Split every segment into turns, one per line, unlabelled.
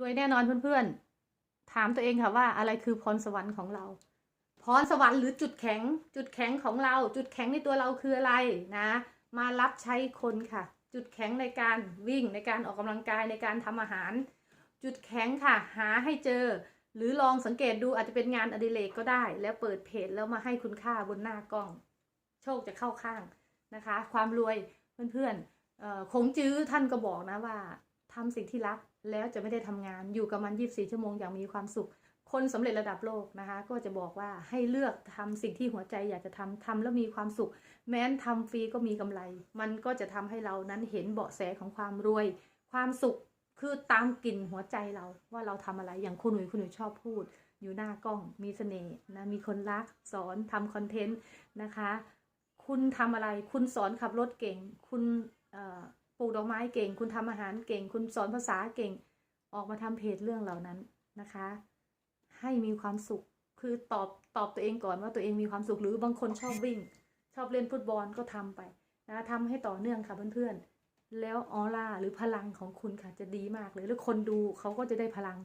รวยแน่นอนเพื่อนๆ ถามตัวเองค่ะว่าอะไรคือพรสวรรค์ของเรา พรสวรรค์หรือจุดแข็ง จุดแข็งของเรา จุดแข็งในตัวเราคืออะไรนะ มารับใช้คนค่ะ จุดแข็งในการวิ่งในการออกกำลังกายในการทำอาหาร จุดแข็งค่ะ หาให้เจอ หรือลองสังเกตดูอาจจะเป็นงานอดิเรกก็ได้ แล้วเปิดเพจแล้วมาให้คุณค่าบนหน้ากล้อง โชคจะเข้าข้างนะคะ ความรวยเพื่อนๆคงจื้อท่านก็บอกนะว่า ทำสิ่งที่รักแล้วจะไม่ได้ทำงานอยู่กับมัน 24 ชั่วโมงอย่างมีความสุข คนสำเร็จระดับโลกนะคะ ก็จะบอกว่าให้เลือกทำสิ่งที่หัวใจอยากจะทำทำแล้วมีความสุข แม้นทำฟรีก็มีกำไร มันก็จะทำให้เรานั้นเห็นเบาะแสของความรวย ความสุขคือตามกลิ่นหัวใจเราว่าเราทำอะไรอย่างคุณหนุ่ยคุณหนุ่ยชอบพูด อยู่หน้ากล้องมีเสน่ห์นะมีคนรักสอนทำคอนเทนต์นะคะ คุณทำอะไร คุณสอนขับรถเก่ง คุณ ปลูกดอกไม้เก่ง คุณทำอาหารเก่ง คุณสอนภาษาเก่ง ออกมาทำเพจเรื่องเหล่านั้นนะคะ ให้มีความสุข คือตอบตอบตัวเองก่อนว่าตัวเองมีความสุขหรือบางคนชอบวิ่ง ชอบเล่นฟุตบอลก็ทำไปนะทำให้ต่อเนื่องค่ะเพื่อนๆ แล้วออร่าหรือพลังของคุณค่ะจะดีมากเลย แล้วคนดูเขาก็จะได้พลัง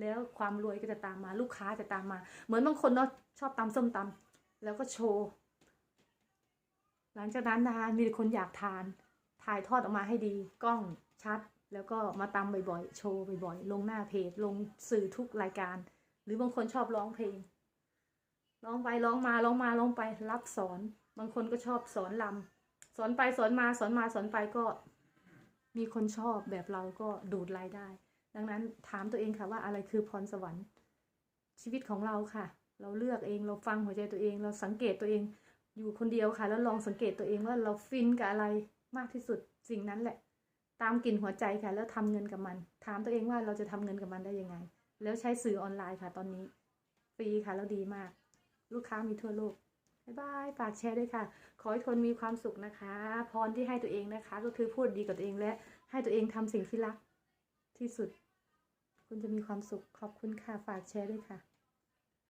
แล้วความรวยก็จะตามมา ลูกค้าจะตามมา เหมือนบางคนเนาะชอบตำส้มตำแล้วก็โชว์ หลังจากนั้นนะคะมีคนอยากทาน ถ่ายทอดออกมาให้ดีกล้องชัด แล้วก็มาตำบ่อยๆ โชว์บ่อยๆ ลงหน้าเพจ ลงสื่อทุกรายการ หรือบางคนชอบร้องเพลงร้องไปร้องมาร้องมาร้องไปรับสอน บางคนก็ชอบสอนลำสอนไปสอนมาสอนมาสอนไปก็ มีคนชอบแบบเราก็ดูดรายได้ ดังนั้นถามตัวเองค่ะว่าอะไรคือพรสวรรค์ ชีวิตของเราค่ะ เราเลือกเองเราฟังหัวใจตัวเอง เราสังเกตตัวเองอยู่คนเดียวค่ะ แล้วลองสังเกตตัวเองว่าเราฟินกับอะไร มากที่สุดสิ่งนั้นแหละ ตามกลิ่นหัวใจค่ะ แล้วทำเงินกับมัน ถามตัวเองว่าเราจะทำเงินกับมันได้ยังไง แล้วใช้สื่อออนไลน์ค่ะ ตอนนี้ฟรีค่ะแล้วดีมาก ลูกค้ามีทั่วโลกบายบายฝากแชร์ด้วยค่ะ ขอให้ทุนมีความสุขนะคะ พรที่ให้ตัวเองนะคะ ก็คือพูดดีกับตัวเองและให้ตัวเองทำสิ่งที่รักที่สุด คุณจะมีความสุขขอบคุณค่ะฝากแชร์ด้วยค่ะ